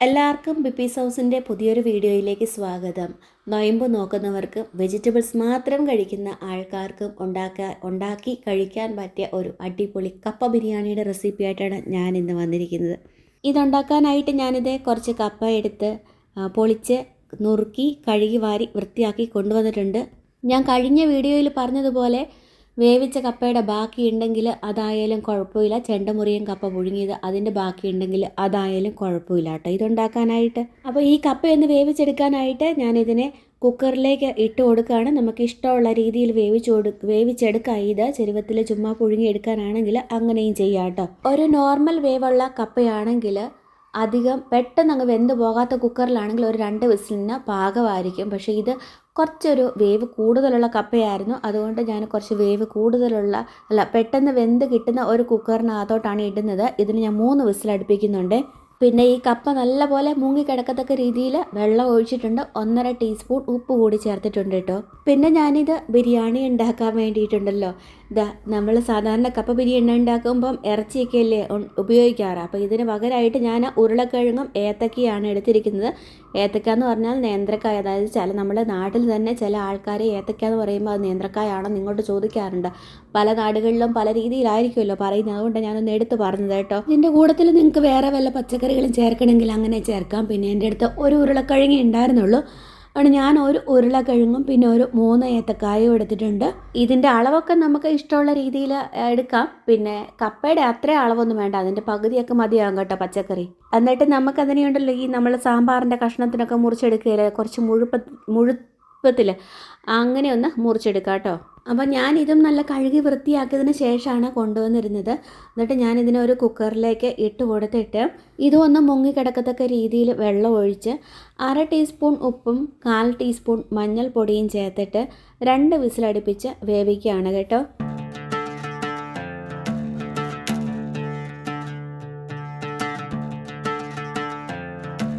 എല്ലാവർക്കും ബിപ്പീസ് ഹൗസിന്റെ പുതിയൊരു വീഡിയോയിലേക്ക് സ്വാഗതം. നൊയമ്പ് നോക്കുന്നവർക്കും വെജിറ്റബിൾസ് മാത്രം കഴിക്കുന്ന ആൾക്കാർക്കും ഉണ്ടാക്കാൻ ഉണ്ടാക്കി കഴിക്കാൻ പറ്റിയ ഒരു അടിപൊളി കപ്പ ബിരിയാണിയുടെ റെസിപ്പിയായിട്ടാണ് ഞാൻ ഇന്ന് വന്നിരിക്കുന്നത്. ഇതുണ്ടാക്കാനായിട്ട് ഞാനിത് കുറച്ച് കപ്പ എടുത്ത് പൊളിച്ച് നുറുക്കി കഴുകി വാരി വൃത്തിയാക്കി കൊണ്ടുവന്നിട്ടുണ്ട്. ഞാൻ കഴിഞ്ഞ വീഡിയോയിൽ പറഞ്ഞതുപോലെ വേവിച്ച കപ്പയുടെ ബാക്കി ഉണ്ടെങ്കിൽ അതായാലും കുഴപ്പമില്ല. ചെണ്ടമുറിയും കപ്പ പുഴുങ്ങിയത് അതിന്റെ ബാക്കി ഉണ്ടെങ്കിൽ അതായാലും കുഴപ്പമില്ല കേട്ടോ. ഇതുണ്ടാക്കാനായിട്ട്. അപ്പോൾ ഈ കപ്പയൊന്ന് വേവിച്ചെടുക്കാനായിട്ട് ഞാനിതിനെ കുക്കറിലേക്ക് ഇട്ട് കൊടുക്കുകയാണ്. നമുക്ക് ഇഷ്ടമുള്ള രീതിയിൽ വേവിച്ച് കൊടു വേവിച്ചെടുക്കാം. ഇത് ചെരുവത്തിൽ ചുമ്മാ പുഴുങ്ങിയെടുക്കാനാണെങ്കിൽ അങ്ങനെയും ചെയ്യാം കേട്ടോ. ഒരു നോർമൽ വേവുള്ള കപ്പയാണെങ്കിൽ അധികം പെട്ടെന്ന് അങ്ങ് വെന്ത് പോകാത്ത കുക്കറിലാണെങ്കിൽ ഒരു രണ്ട് വിസിലിന് പാകമായിരിക്കും. പക്ഷേ ഇത് കുറച്ചൊരു വേവ് കൂടുതലുള്ള കപ്പയായിരുന്നു. അതുകൊണ്ട് ഞാൻ കുറച്ച് വേവ് കൂടുതലുള്ള അല്ല പെട്ടെന്ന് വെന്ത് കിട്ടുന്ന ഒരു കുക്കറിനകത്തോട്ടാണ് ഇടുന്നത്. ഇതിന് ഞാൻ മൂന്ന് വിസിൽ അടുപ്പിക്കുന്നുണ്ട്. പിന്നെ ഈ കപ്പ നല്ലപോലെ മുങ്ങിക്കിടക്കത്തക്ക രീതിയിൽ വെള്ളം ഒഴിച്ചിട്ടുണ്ട്. ഒന്നര ടീസ്പൂൺ ഉപ്പ് കൂടി ചേർത്തിട്ടുണ്ട് കേട്ടോ. പിന്നെ ഞാനിത് ബിരിയാണി ഉണ്ടാക്കാൻ വേണ്ടിയിട്ടുണ്ടല്ലോ. ഇതാ നമ്മൾ സാധാരണ കപ്പ ബിരിയാണി ഉണ്ടാക്കുമ്പം ഇറച്ചിയൊക്കെ അല്ലേ ഉപയോഗിക്കാറ്. അപ്പോൾ ഇതിന് പകരമായിട്ട് ഞാൻ ഉരുളക്കിഴങ്ങും ഏത്തക്കയാണ് എടുത്തിരിക്കുന്നത്. ഏത്തക്ക എന്ന് പറഞ്ഞാൽ നേന്ത്രക്കായ. അതായത് ചില നമ്മുടെ നാട്ടിൽ തന്നെ ചില ആൾക്കാർ ഏത്തക്ക എന്ന് പറയുമ്പോൾ അത് നേന്ത്രക്കായാണെന്ന് ഇങ്ങോട്ട് ചോദിക്കാറുണ്ട്. പല നാടുകളിലും പല രീതിയിലായിരിക്കുമല്ലോ പറയുന്നത്. അതുകൊണ്ട് ഞാനൊന്ന് എടുത്ത് പറഞ്ഞത് കേട്ടോ. ഇതിന്റെ കൂട്ടത്തിൽ നിങ്ങൾക്ക് വേറെ വല്ല പച്ചക്കറികളും ചേർക്കണമെങ്കിൽ അങ്ങനെ ചേർക്കാം. പിന്നെ എന്റെ അടുത്ത് ഒരു ഉരുളക്കിഴങ്ങി ഉണ്ടായിരുന്നുള്ളൂ. അതുകൊണ്ട് ഞാൻ ഒരു ഉരുളക്കിഴങ്ങും പിന്നെ ഒരു മൂന്ന് ഏത്തക്കായും എടുത്തിട്ടുണ്ട്. ഇതിന്റെ അളവൊക്കെ നമുക്ക് ഇഷ്ടമുള്ള രീതിയിൽ എടുക്കാം. പിന്നെ കപ്പയുടെ അത്ര അളവൊന്നും വേണ്ട. അതിന്റെ പകുതിയൊക്കെ മതിയാകും കേട്ടോ പച്ചക്കറി. എന്നിട്ട് നമുക്കതിനെ ഉണ്ടല്ലോ ഈ നമ്മൾ സാമ്പാറിന്റെ കഷ്ണത്തിനൊക്കെ മുറിച്ചെടുക്കുകയില്ല? കുറച്ച് മുഴുപ്പ മുഴുപ്പത്തിൽ അങ്ങനെ ഒന്ന് മുറിച്ചെടുക്കാം കേട്ടോ അപ്പം ഞാൻ നല്ല കഴുകി വൃത്തിയാക്കിയതിന് ശേഷമാണ് കൊണ്ടുവന്നിരുന്നത്. എന്നിട്ട് ഞാൻ ഇതിനെ ഒരു കുക്കറിലേക്ക് ഇട്ട് കൊടുത്തിട്ട് ഇതും ഒന്ന് മുങ്ങിക്കിടക്കത്തക്ക രീതിയിൽ വെള്ളം ഒഴിച്ച് അര ടീസ്പൂൺ ഉപ്പും കാൽ ടീസ്പൂൺ മഞ്ഞൾപ്പൊടിയും ചേർത്തിട്ട് രണ്ട് വിസിലടുപ്പിച്ച് വേവിക്കുകയാണ് കേട്ടോ.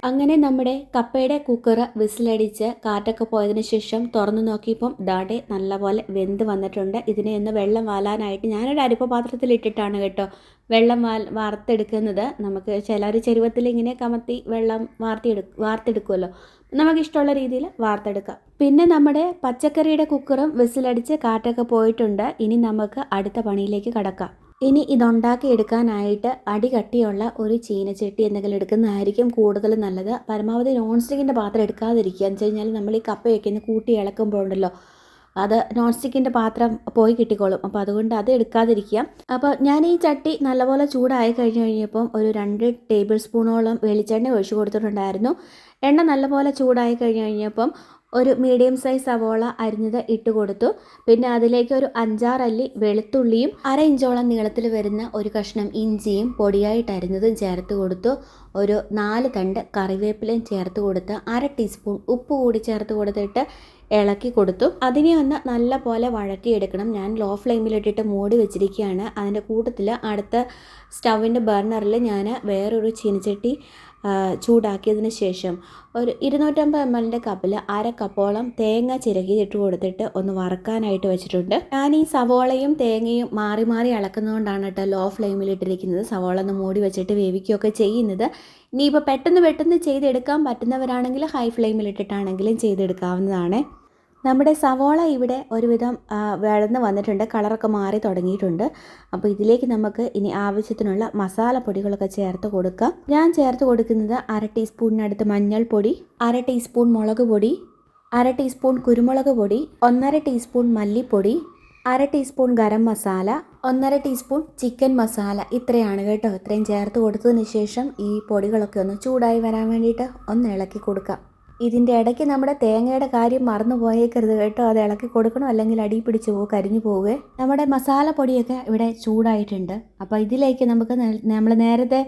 അങ്ങനെ നമ്മുടെ കപ്പയുടെ കുക്കർ വിസിലടിച്ച് കാറ്റൊക്കെ പോയതിന് ശേഷം തുറന്നു നോക്കിയപ്പം ദാടെ നല്ലപോലെ വെന്ത് വന്നിട്ടുണ്ട്. ഇതിനെ ഒന്ന് വെള്ളം വാലാനായിട്ട് ഞാനൊരു അരിപ്പ പാത്രത്തിൽ ഇട്ടിട്ടാണ് കേട്ടോ വെള്ളം വാൽ വാർത്തെടുക്കുന്നത്. നമുക്ക് ചിലർ ചെരുവത്തിൽ ഇങ്ങനെ കമത്തി വെള്ളം വാർത്തിയെടു വാർത്തെടുക്കുമല്ലോ നമുക്കിഷ്ടമുള്ള രീതിയിൽ വാർത്തെടുക്കാം. പിന്നെ നമ്മുടെ പച്ചക്കറിയുടെ കുക്കറും വിസിലടിച്ച് കാറ്റൊക്കെ പോയിട്ടുണ്ട്. ഇനി നമുക്ക് അടുത്ത പണിയിലേക്ക് കടക്കാം. ഇനി ഇതുണ്ടാക്കി എടുക്കാനായിട്ട് അടി കട്ടിയുള്ള ഒരു ചീനച്ചട്ടി എന്തെങ്കിലും എടുക്കുന്നതായിരിക്കും കൂടുതൽ നല്ലത്. പരമാവധി നോൺ സ്റ്റിക്കിന്റെ പാത്രം എടുക്കാതിരിക്കുക. എന്ന് വെച്ച് കഴിഞ്ഞാൽ നമ്മൾ ഈ കപ്പ വയ്ക്കുന്ന കൂട്ടി ഇളക്കുമ്പോഴുണ്ടല്ലോ അത് നോൺ സ്റ്റിക്കിന്റെ പാത്രം പോയി കിട്ടിക്കോളും. അപ്പോൾ അതുകൊണ്ട് അത് എടുക്കാതിരിക്കുക. അപ്പോൾ ഞാൻ ഈ ചട്ടി നല്ലപോലെ ചൂടായി കഴിഞ്ഞ് കഴിഞ്ഞപ്പം ഒരു രണ്ട് ടേബിൾ സ്പൂണോളം വെളിച്ചെണ്ണ ഒഴിച്ചു കൊടുത്തിട്ടുണ്ടായിരുന്നു. എണ്ണ നല്ലപോലെ ചൂടായി കഴിഞ്ഞ് കഴിഞ്ഞപ്പം ഒരു മീഡിയം സൈസ് സവോള അരിഞ്ഞത് ഇട്ട് കൊടുത്തു. പിന്നെ അതിലേക്ക് ഒരു അഞ്ചാറല്ലി വെളുത്തുള്ളിയും അര ഇഞ്ചോളം നീളത്തിൽ വരുന്ന ഒരു കഷ്ണം ഇഞ്ചിയും പൊടിയായിട്ട് അരിഞ്ഞതും ചേർത്ത് കൊടുത്തു. ഒരു നാല് തണ്ട് കറിവേപ്പിലയും ചേർത്ത് കൊടുത്ത് അര ടീസ്പൂൺ ഉപ്പ് കൂടി ചേർത്ത് കൊടുത്തിട്ട് ഇളക്കി കൊടുത്തു. അതിനെ ഒന്ന് നല്ല പോലെ വഴക്കിയെടുക്കണം ഞാൻ ലോ ഫ്ലെയിമിലിട്ടിട്ട് മൂടി വെച്ചിരിക്കുകയാണ്. അതിന്റെ കൂട്ടത്തിൽ അടുത്ത സ്റ്റൗവിന്റെ ബർണറിൽ ഞാൻ വേറൊരു ചീനച്ചട്ടി ചൂടാക്കിയതിന് ശേഷം ഒരു ഇരുന്നൂറ്റമ്പത് എം എല്ലിന്റെ കപ്പിൽ അര കപ്പോളം തേങ്ങ ചിരകിയിട്ട് കൊടുത്തിട്ട് ഒന്ന് വറക്കാനായിട്ട് വെച്ചിട്ടുണ്ട്. ഞാൻ ഈ സവോളയും തേങ്ങയും മാറി മാറി ഇളക്കുന്നതുകൊണ്ടാണ് കേട്ടോ ലോ ഫ്ലെയിമിൽ ഇട്ടിരിക്കുന്നത്. സവോള ഒന്ന് മൂടി വെച്ചിട്ട് വേവിക്കുകയൊക്കെ ചെയ്യുന്നത്. ഇനിയിപ്പോൾ പെട്ടെന്ന് പെട്ടെന്ന് ചെയ്തെടുക്കാൻ പറ്റുന്നവരാണെങ്കിൽ ഹൈ ഫ്ലെയിമിൽ ഇട്ടിട്ടാണെങ്കിലും ചെയ്തെടുക്കാവുന്നതാണ്. നമ്മുടെ സവോള ഇവിടെ ഒരുവിധം വിളന്ന് വന്നിട്ടുണ്ട് കളറൊക്കെ മാറി തുടങ്ങിയിട്ടുണ്ട്. അപ്പോൾ ഇതിലേക്ക് നമുക്ക് ഇനി ആവശ്യത്തിനുള്ള മസാലപ്പൊടികളൊക്കെ ചേർത്ത് കൊടുക്കാം. ഞാൻ ചേർത്ത് കൊടുക്കുന്നത് അര ടീസ്പൂണിനടുത്ത് മഞ്ഞൾപ്പൊടി അര ടീസ്പൂൺ മുളക് പൊടി അര ടീസ്പൂൺ കുരുമുളക് പൊടി ഒന്നര ടീസ്പൂൺ മല്ലിപ്പൊടി അര ടീസ്പൂൺ ഗരം മസാല ഒന്നര ടീസ്പൂൺ ചിക്കൻ മസാല. ഇത്രയാണ് കേട്ടോ. ഇത്രയും ചേർത്ത് കൊടുത്തതിന് ശേഷം ഈ പൊടികളൊക്കെ ഒന്ന് ചൂടായി വരാൻ വേണ്ടിയിട്ട് ഒന്ന് ഇളക്കി കൊടുക്കാം. ഇതിന്റെ ഇടയ്ക്ക് നമ്മുടെ തേങ്ങയുടെ കാര്യം മറന്നു പോയേക്കരുത് കേട്ടോ. അത് ഇളക്കി കൊടുക്കണം? അല്ലെങ്കിൽ അടി പിടിച്ച് പോകും കരിഞ്ഞു പോവുക നമ്മുടെ മസാല പൊടിയൊക്കെ ഇവിടെ ചൂടായിട്ടുണ്ട്. അപ്പോൾ ഇതിലേക്ക് നമുക്ക് നമ്മൾ നേരത്തെ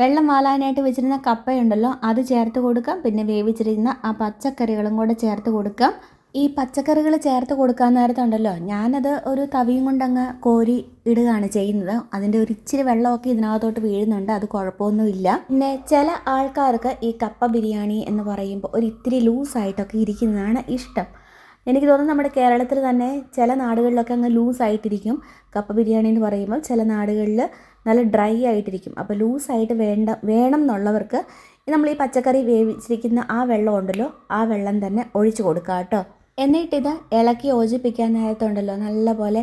വെള്ളം വാലാനായിട്ട് വെച്ചിരുന്ന കപ്പയുണ്ടല്ലോ അത് ചേർത്ത് കൊടുക്കാം. പിന്നെ വേവിച്ചിരുന്ന ആ പച്ചക്കറികളും കൂടെ ചേർത്ത് കൊടുക്കാം. ഈ പച്ചക്കറികൾ ചേർത്ത് കൊടുക്കാൻ നേരത്തുണ്ടല്ലോ. ഞാനത് ഒരു തവിയും കൊണ്ടങ്ങ് കോരി ഇടുകയാണ് ചെയ്യുന്നത്. അതിന്റെ ഒരു ഇച്ചിരി വെള്ളമൊക്കെ ഇതിനകത്തോട്ട് വീഴുന്നുണ്ട്. അത് കുഴപ്പമൊന്നുമില്ല. പിന്നെ ചില ആൾക്കാർക്ക് ഈ കപ്പ ബിരിയാണി എന്ന് പറയുമ്പോൾ ഒരു ഇത്തിരി ലൂസായിട്ടൊക്കെ ഇരിക്കുന്നതാണ് ഇഷ്ടം. എനിക്ക് തോന്നുന്നു നമ്മുടെ കേരളത്തിൽ തന്നെ ചില നാടുകളിലൊക്കെ അങ്ങ് ലൂസായിട്ടിരിക്കും. കപ്പ ബിരിയാണി എന്ന് പറയുമ്പോൾ ചില നാടുകളിൽ നല്ല ഡ്രൈ ആയിട്ടിരിക്കും. അപ്പോൾ ലൂസായിട്ട് വേണ്ട വേണം എന്നുള്ളവർക്ക് നമ്മൾ ഈ പച്ചക്കറി വേവിച്ചിരിക്കുന്ന ആ വെള്ളം ഉണ്ടല്ലോ ആ വെള്ളം തന്നെ ഒഴിച്ചു കൊടുക്കുക കേട്ടോ. എന്നിട്ടിത് ഇളക്കി യോജിപ്പിക്കാനായതുണ്ടല്ലോ നല്ലപോലെ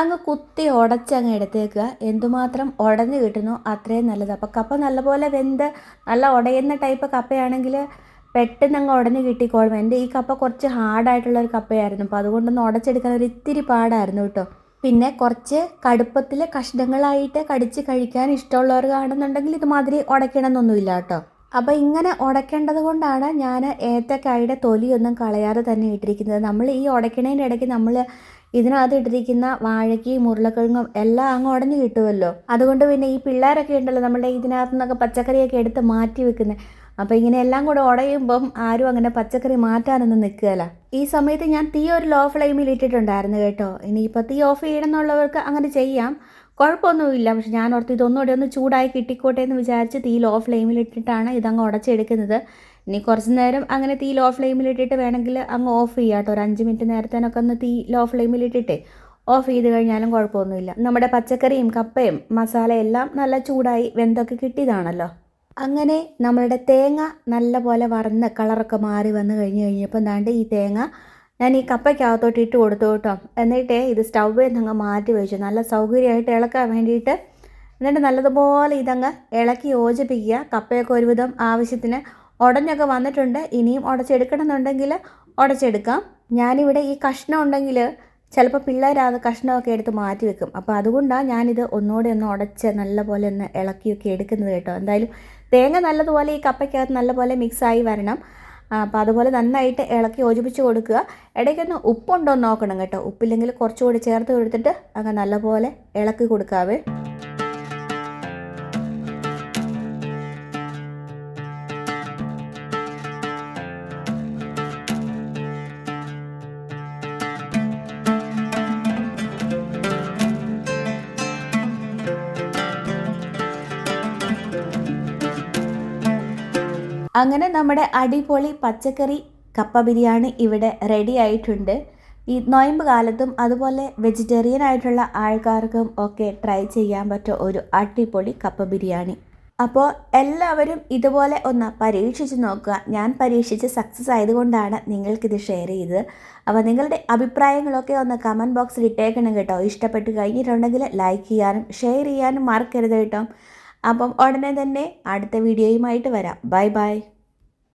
അങ്ങ് കുത്തി ഉടച്ചങ്ങ് എടുത്തേക്കുക. എന്തുമാത്രം ഉടഞ്ഞു കിട്ടുന്നു അത്രയും നല്ലത്. അപ്പോൾ കപ്പ നല്ലപോലെ വെന്ത് നല്ല ഉടയുന്ന ടൈപ്പ് കപ്പയാണെങ്കിൽ പെട്ടെന്ന് അങ്ങ് ഉടഞ്ഞു കിട്ടിക്കോളും. എന്റെ ഈ കപ്പ കുറച്ച് ഹാർഡായിട്ടുള്ള ഒരു കപ്പയായിരുന്നു. അപ്പോൾ അതുകൊണ്ടൊന്ന് ഉടച്ചെടുക്കാൻ ഒരു ഇത്തിരി പാടായിരുന്നു കേട്ടോ. പിന്നെ കുറച്ച് കടുപ്പത്തിൽ കഷ്ണങ്ങളായിട്ട് കടിച്ച് കഴിക്കാൻ ഇഷ്ടമുള്ളവർ കാണുന്നുണ്ടെങ്കിൽ ഇതുമാതിരി ഉടയ്ക്കണമെന്നൊന്നുമില്ല കേട്ടോ. അപ്പോൾ ഇങ്ങനെ ഉടയ്ക്കേണ്ടത് കൊണ്ടാണ് ഞാൻ ഏത്തക്കായുടെ തൊലിയൊന്നും കളയാതെ തന്നെ ഇട്ടിരിക്കുന്നത്. നമ്മൾ ഈ ഉടയ്ക്കണേന്റെ ഇടയ്ക്ക് നമ്മൾ ഇതിനകത്ത് ഇട്ടിരിക്കുന്ന വാഴയ്ക്കും ഉരുളക്കിഴങ്ങും എല്ലാം അങ്ങ് ഉടഞ്ഞു കിട്ടുമല്ലോ അതുകൊണ്ട് പിന്നെ ഈ പിള്ളേരൊക്കെ ഉണ്ടല്ലോ നമ്മുടെ ഇതിനകത്ത് നിന്നൊക്കെ പച്ചക്കറിയൊക്കെ എടുത്ത് മാറ്റി വെക്കുന്നത് അപ്പോൾ ഇങ്ങനെ എല്ലാം കൂടെ ഉടയുമ്പം ആരും അങ്ങനെ പച്ചക്കറി മാറ്റാനൊന്നും നിൽക്കുകയല്ല ഈ സമയത്ത് ഞാൻ തീ ഒരു ലോ ഫ്ലെയിമിൽ ഇട്ടിട്ടുണ്ടായിരുന്നു കേട്ടോ. ഇനിയിപ്പോൾ തീ ഓഫ് ചെയ്യണമെന്നുള്ളവർക്ക് അങ്ങനെ ചെയ്യാം. കുഴപ്പമൊന്നുമില്ല. പക്ഷെ ഞാൻ ഓർത്ത് ഇതൊന്നുകൂടെ ഒന്ന് ചൂടായി കിട്ടിക്കോട്ടെ എന്ന് വിചാരിച്ച് തീ ലോ ഫ്ലെയിമിൽ ഇട്ടിട്ടാണ് ഇതങ്ങ് ഉടച്ചെടുക്കുന്നത്. ഇനി കുറച്ച് നേരം അങ്ങനെ തീ ലോ ഫ്ലെയിമിൽ ഇട്ടിട്ട് വേണമെങ്കിൽ അങ്ങ് ഓഫ് ചെയ്യാം കേട്ടോ. ഒരു അഞ്ച് മിനിറ്റ് നേരത്തേനൊക്കെ ഒന്ന് തീ ലോ ഫ്ലെയിമിൽ ഇട്ടിട്ട് ഓഫ് ചെയ്ത് കഴിഞ്ഞാലും കുഴപ്പമൊന്നുമില്ല. നമ്മുടെ പച്ചക്കറിയും കപ്പയും മസാല എല്ലാം നല്ല ചൂടായി വെന്തൊക്കെ കിട്ടിയതാണല്ലോ. അങ്ങനെ നമ്മളുടെ തേങ്ങ നല്ല പോലെ വറന്ന് കളറൊക്കെ മാറി വന്ന് കഴിഞ്ഞ് കഴിഞ്ഞപ്പോൾ എന്താണ്ട് ഈ തേങ്ങ ഞാൻ ഈ കപ്പയ്ക്കകത്തോട്ട് ഇട്ട് കൊടുത്തു കേട്ടോ. എന്നിട്ട് ഇത് സ്റ്റൗവിൽ നിന്ന് അങ്ങ് മാറ്റി വെച്ചു. നല്ല സൗകര്യമായിട്ട് ഇളക്കാൻ വേണ്ടിയിട്ട് എന്നിട്ട് നല്ലതുപോലെ ഇതങ്ങ് ഇളക്കി യോജിപ്പിക്കുക. കപ്പയൊക്കെ ഒരുവിധം ആവശ്യത്തിന് ഉടഞ്ഞൊക്കെ വന്നിട്ടുണ്ട്. ഇനിയും ഉടച്ചെടുക്കണമെന്നുണ്ടെങ്കിൽ ഉടച്ചെടുക്കാം. ഞാനിവിടെ ഈ കഷ്ണം ഉണ്ടെങ്കിൽ ചിലപ്പോൾ പിള്ളേർ അത് കഷ്ണമൊക്കെ എടുത്ത് മാറ്റി വെക്കും. അപ്പോൾ അതുകൊണ്ടാണ് ഞാനിത് ഒന്നുകൂടെ ഒന്ന് ഉടച്ച് നല്ലപോലെ ഒന്ന് ഇളക്കിയൊക്കെ എടുക്കുന്നത് കേട്ടോ. എന്തായാലും തേങ്ങ നല്ലതുപോലെ ഈ കപ്പയ്ക്കകത്ത് നല്ലപോലെ മിക്സായി വരണം. അപ്പോൾ അതുപോലെ നന്നായിട്ട് ഇളക്കി യോജിപ്പിച്ച് കൊടുക്കുക. ഇടയ്ക്കൊന്ന് ഉപ്പുണ്ടോ എന്ന് നോക്കണം കേട്ടോ. ഉപ്പില്ലെങ്കിൽ കുറച്ചുകൂടി ചേർത്ത് കൊടുത്തിട്ട് അങ്ങ് നല്ലപോലെ ഇളക്കി കൊടുക്കാവേ. അങ്ങനെ നമ്മുടെ അടിപൊളി പച്ചക്കറി കപ്പ ബിരിയാണി ഇവിടെ റെഡി ആയിട്ടുണ്ട്. ഈ നോയമ്പ് കാലത്തും അതുപോലെ വെജിറ്റേറിയൻ ആയിട്ടുള്ള ആൾക്കാർക്കും ഒക്കെ ട്രൈ ചെയ്യാൻ പറ്റുന്ന ഒരു അടിപൊളി കപ്പ ബിരിയാണി. അപ്പോൾ എല്ലാവരും ഇതുപോലെ ഒന്ന് പരീക്ഷിച്ച് നോക്കുക. ഞാൻ പരീക്ഷിച്ച് സക്സസ് ആയതുകൊണ്ടാണ് നിങ്ങൾക്കിത് ഷെയർ ചെയ്തത്. അപ്പോൾ നിങ്ങളുടെ അഭിപ്രായങ്ങളൊക്കെ ഒന്ന് കമന്റ് ബോക്സിൽ ഇട്ടേക്കണം കേട്ടോ. ഇഷ്ടപ്പെട്ട് കഴിഞ്ഞിട്ടുണ്ടെങ്കിൽ ലൈക്ക് ചെയ്യാനും ഷെയർ ചെയ്യാനും മറക്കരുത് കേട്ടോ. അപ്പം ഉടനെ തന്നെ അടുത്ത വീഡിയോയുമായിട്ട് വരാം. Bye bye.